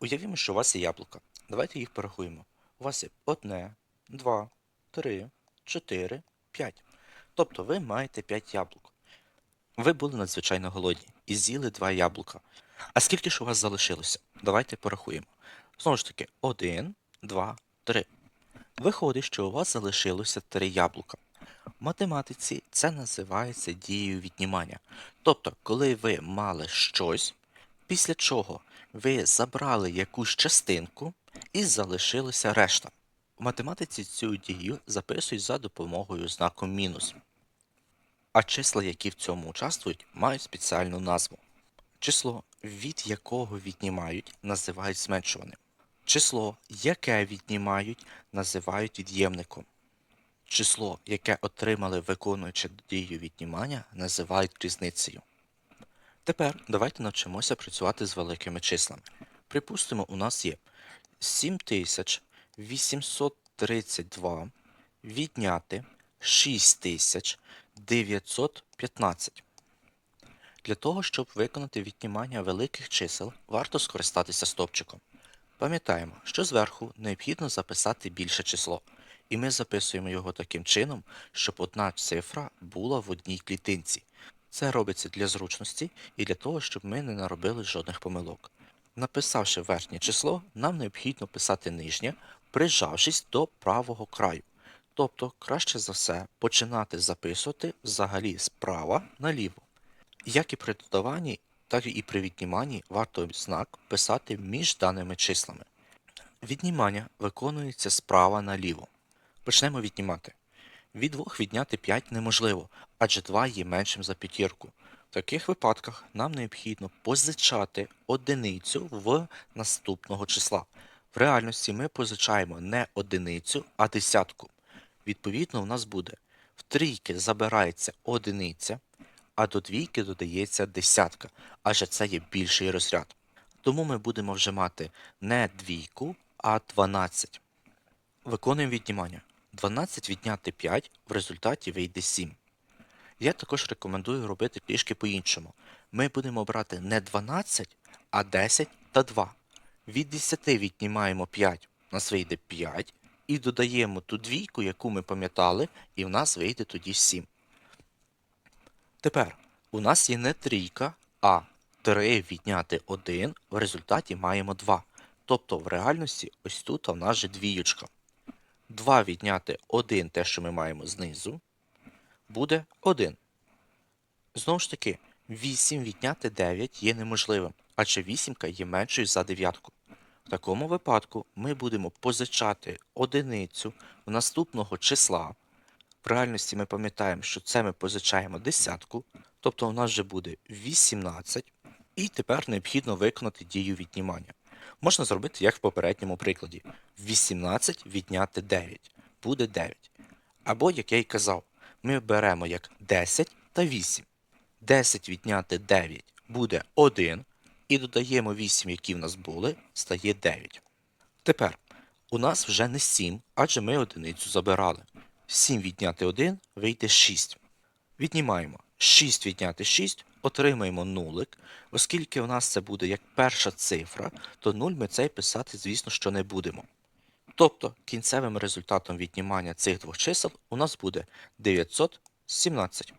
Уявімо, що у вас є яблука. Давайте їх порахуємо. У вас є одне, два, три, чотири, п'ять. Тобто ви маєте 5 яблук. Ви були надзвичайно голодні і з'їли два яблука. А скільки ж у вас залишилося? Давайте порахуємо. Знову ж таки, один, два, три. Виходить, що у вас залишилося три яблука. В математиці це називається дією віднімання. Тобто, коли ви мали щось, після чого ви забрали якусь частинку і залишилася решта. В математиці цю дію записують за допомогою знаку мінус. А числа, які в цьому участвують, мають спеціальну назву. Число, від якого віднімають, називають зменшуваним. Число, яке віднімають, називають від'ємником. Число, яке отримали виконуючи дію віднімання, називають різницею. Тепер давайте навчимося працювати з великими числами. Припустимо, у нас є 7832 відняти 6915. Для того, щоб виконати віднімання великих чисел, варто скористатися стопчиком. Пам'ятаємо, що зверху необхідно записати більше число, і ми записуємо його таким чином, щоб одна цифра була в одній клітинці. Це робиться для зручності і для того, щоб ми не наробили жодних помилок. Написавши верхнє число, нам необхідно писати нижнє, прижавшись до правого краю. Тобто, краще за все починати записувати взагалі справа наліво. Як і при додаванні, так і при відніманні варто знак писати між даними числами. Віднімання виконується справа наліво. Почнемо віднімати. Від 2 відняти 5 неможливо, адже 2 є меншим за п'ятірку. В таких випадках нам необхідно позичати одиницю в наступного числа. В реальності ми позичаємо не одиницю, а десятку. Відповідно, у нас буде в трійки забирається одиниця, а до двійки додається десятка, адже це є більший розряд. Тому ми будемо вже мати не двійку, а 12. Виконуємо віднімання. 12 відняти 5 в результаті вийде 7. Я також рекомендую робити трішки по-іншому. Ми будемо брати не 12, а 10 та 2. Від 10 віднімаємо 5, у нас вийде 5, і додаємо ту двійку, яку ми пам'ятали, і в нас вийде тоді 7. Тепер у нас є не трійка, а 3 відняти 1, в результаті маємо 2. Тобто в реальності ось тут у нас же двіючка. 2 відняти 1, те, що ми маємо знизу, буде 1. Знову ж таки, 8 відняти 9 є неможливим, адже вісімка є меншою за дев'ятку. В такому випадку ми будемо позичати одиницю в наступного числа. В реальності ми пам'ятаємо, що це ми позичаємо десятку, тобто у нас вже буде 18, і тепер необхідно виконати дію віднімання. Можна зробити як в попередньому прикладі. 18 відняти 9 буде 9. Або, як я й казав, ми беремо як 10 та 8. 10 відняти 9 буде 1, і додаємо 8, які в нас були, стає 9. Тепер у нас вже не 7, адже ми одиницю забирали. 7 відняти 1 вийде 6. Віднімаємо 6 відняти 6, отримаємо нулик. Оскільки у нас це буде як перша цифра, то 0 ми цей писати, звісно, що не будемо. Тобто кінцевим результатом віднімання цих двох чисел у нас буде 917.